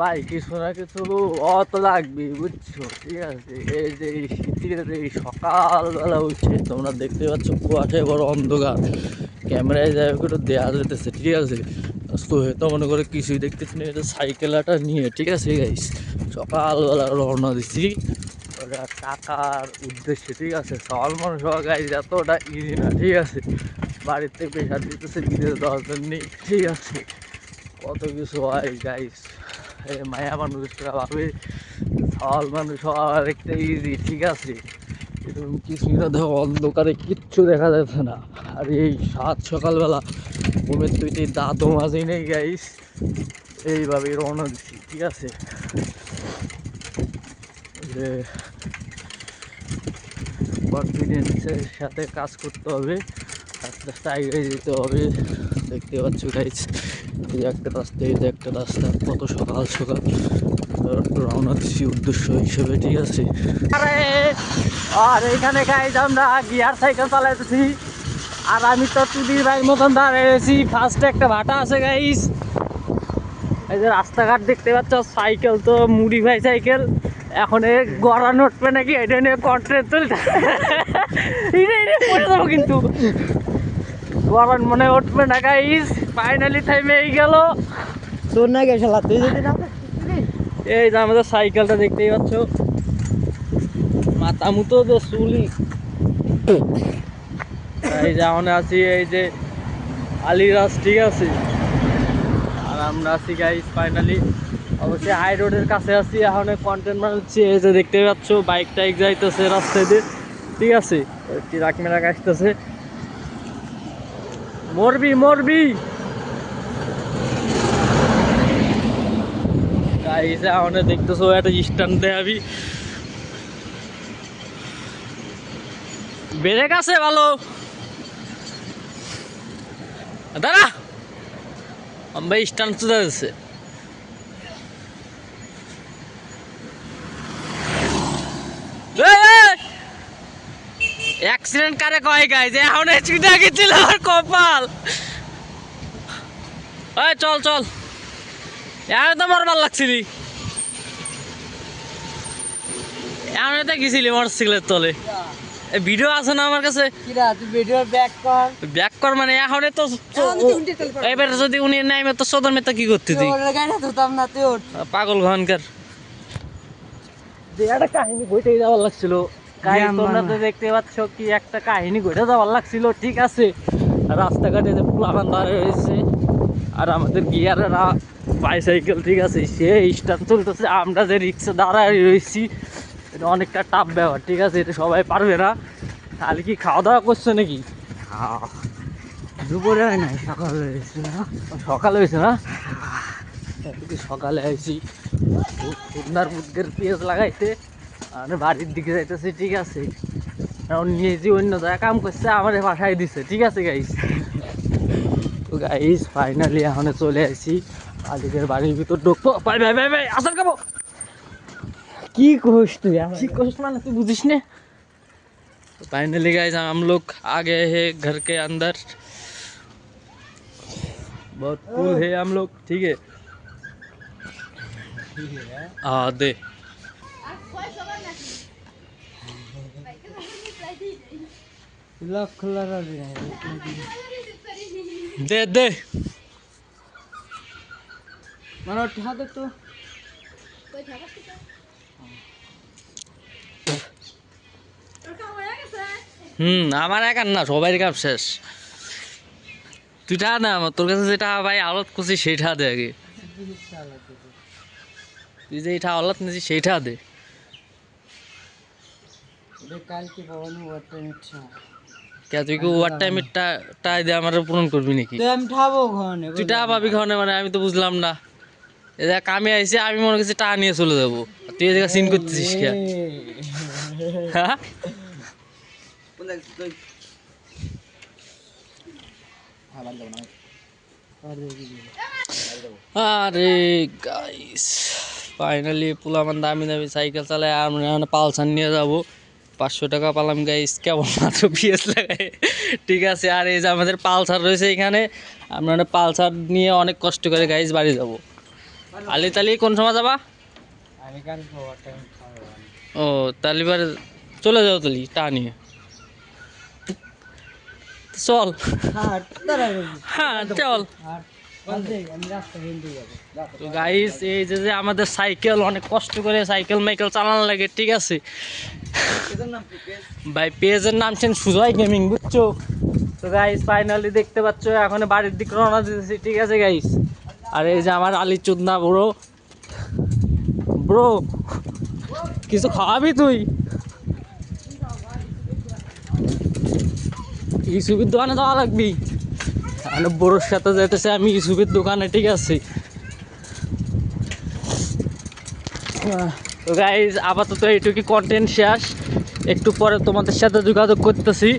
ভাই, কিছু না কিছু অত লাগবে বুঝছ? ঠিক আছে? এই যে এই শীতের এই সকালবেলা উঠছে তোমরা দেখতে পাচ্ছ কুয়াশে বড় অন্ধকার। ক্যামেরায় যাই একটু দেওয়া যেতেছে, ঠিক আছে? তো মনে করে কিছুই দেখতেছি না এটা সাইকেলাটা নিয়ে, ঠিক আছে গাইস সকালবেলা রওনা দিছি। ওটা টাকার উদ্দেশ্যে, ঠিক আছে? সকাল মানুষ হওয়া গাইজ এতটা ইজি না, ঠিক আছে? বাড়িতে প্রেশার দিতেছে, বিদেশ জন্য, ঠিক আছে? কত কিছু হয় গাইস মায়া মানুষরা ভাবে সকাল মানুষ হওয়া একটা ইজি ঠিক আছে? এরকম কিছুই না দেখো অন্ধকারে কিচ্ছু দেখা যাচ্ছে না। আর এই সাত সকালবেলা ঘুমের তুইটি দাঁতও মাঝে নেই গাইস এইভাবে রওনা দিচ্ছি, ঠিক আছে? যে কনফিডেন্সের সাথে কাজ করতে হবে আস্তে আস্তে এগিয়ে যেতে হবে। দেখতে পাচ্ছ গাইজ এই একটা রাস্তা, এই একটা রাস্তা, কত সকাল সকাল। রওনা দিচ্ছি উদ্দেশ্য হিসেবে, ঠিক আছে? আরে, আর এখানে গাইজ আমরা গিয়ার সাইকেল চালাইতেছি। আর আমি তো টুদির ভাইয়ের মতন দাঁড়িয়েছি ফার্স্টে একটা ভাটা আছে গাইজ এই যে রাস্তাঘাট দেখতে পাচ্ছ সাইকেল তো মুড়ি ভাই সাইকেল এখন এ গড়ান উঠবে নাকি, এটা নিয়ে পড়ে যাব কিন্তু। গড়ান মনে উঠবে না গাইস ফাইনালি এই গেল। তোর না গেছে তুই যদি না এই যে আমাদের সাইকেলটা দেখতেই পাচ্ছ। মাথা মুতো তো চুলি। এই যে আমরা আছি এই যে আলিরাজ ঠিক আছে? আর আমরা আছি গাইস ফাইনালি অবশ্যই হাই রোডের কাছে আছি এখন কন্টেন্ট বানাচ্ছি। এই যে দেখতে পাচ্ছ বাইক টাইক যাইতেছে রাস্তায় দিয়ে ঠিক আছে? ট্রাক মেরাক আসতেছে। মরবি মরবি। গাইস এখন দেখতেছো, একটা স্ট্যান্ড দেয়াবি বেড়ে গেছে ভালো। দাঁড়া। আমি স্ট্যান্ড চলে যাচ্ছে। অ্যাক্সিডেন্ট কারে কয় গাই যে এখন চিন্তা গেছিল আমার কপাল। এই চল চল। এখন তো মরবার লাগছিলি। এখন তো গেছিলি মোটরসাইকেলের তলে। ভিডিও আছে না আমার কাছে? ব্যাক কর। মানে এখন তো। এবার যদি উনি নাইমে তো সদর মেতা কি করতে তুই? পাগল ঘনকার। একটা কাহিনী ঘটেই যাওয়ার লাগছিল। তোমরা তো দেখতে পাচ্ছ কি একটা কাহিনী ঘটে যাওয়ার লাগছিল ঠিক আছে? রাস্তাঘাটে যে পুলাবান দাঁড়িয়ে রয়েছে আর আমাদের গিয়ারেরা বাইসাইকেল ঠিক আছে? সে স্ট্যান্ড চলতেছে আমরা যে রিক্সা দাঁড়ায় রয়েছি এটা অনেকটা টাফ ব্যাপার ঠিক আছে? এটা সবাই পারবে না। তাহলে কি খাওয়া দাওয়া করছে নাকি? দুপুরে হয় নাই সকালে হয়েছে না? সকালে হয়েছে না? সকালে আইছি। খুলনার মুদ্গের পেঁয়াজ লাগাইতে। আর বাড়ির দিকে যাইতেছি ঠিক আছে এখন নিয়ে যে অন্য জায়গায় কাম করছে আমার বাসায় দিছে ঠিক আছে গাইস তো গাইস ফাইনালি এখন চলে আসি মালিকের বাড়ির ভিতর ঢুকবো ভাই ভাই ভাই ভাই আসার খাবো কি করিস তুই আমার ठीक कोशिश माना तू बुझिस ने फाइनली गाइस हम लोग आ गए हैं घर के अंदर बहुत कूल है हम लोग ठीक है हाँ दे রাখবি दे दे দে তো। হুম আমার একার না সবাই কাপ শেষ। তুই টা না আমার তোর কাছে যেটা ভাই আলত করছিস সেইটা দে আগে। তুই যে এটা আলত নিয়েছিস সেইটা দে। কালকে ওয়াটার ইচ্ছা কে তুই কি ওয়ার টাইমেরটা টাই দিয়ে আমার পূরণ করবি নাকি? আমি ঠাবো ওখানে তুই টা পাবি খাওয়ানে মানে আমি তো বুঝলাম না। এ দেখ কামে আইসি আমি মনে করছি টা নিয়ে চলে যাব। তুই এদিকে সিন করতেছিস কে? হ্যাঁ? আরে গাইস ফাইনালি পুলামান দামি দামি সাইকেল চালায় আমরা পালসার নিয়ে যাব। পাঁচশো টাকা পালাম গাইস মাত্র পিএস লাগাই। ঠিক আছে আর এই যে আমাদের পালসার রয়েছে এখানে আমরা পালসার নিয়ে অনেক কষ্ট করে গাইস বাড়ি যাব। আলি তালি কোন সময় যাবা? ও তাহলে এবারে চলে যাও তাহলে টা নিয়ে। চল। হ্যাঁ হ্যাঁ চল। তো গাইস এই যে যে আমাদের সাইকেল, অনেক কষ্ট করে সাইকেল মাইকেল চালানো লাগে, ঠিক আছে? ভাই, পেজের নাম ছেন সুজয় গেমিং বুঝছ? তো গাইস ফাইনালি দেখতে পাচ্ছ এখন বাড়ির দিকে রওনা দিতেছি, ঠিক আছে গাইস আর এই যে আমার আলী চুদনা ব্রো ব্রো কিছু খাওয়াবি তুই? ইসুবির দোকানে যাওয়া লাগবি? আমি বড়োর সাথে যেতেছে আমি ইউসুফের দোকানে, ঠিক আছে? গাইজ আপাতত এইটুকু কন্টেন্ট শেষ। একটু পরে তোমাদের সাথে যোগাযোগ করতেছি।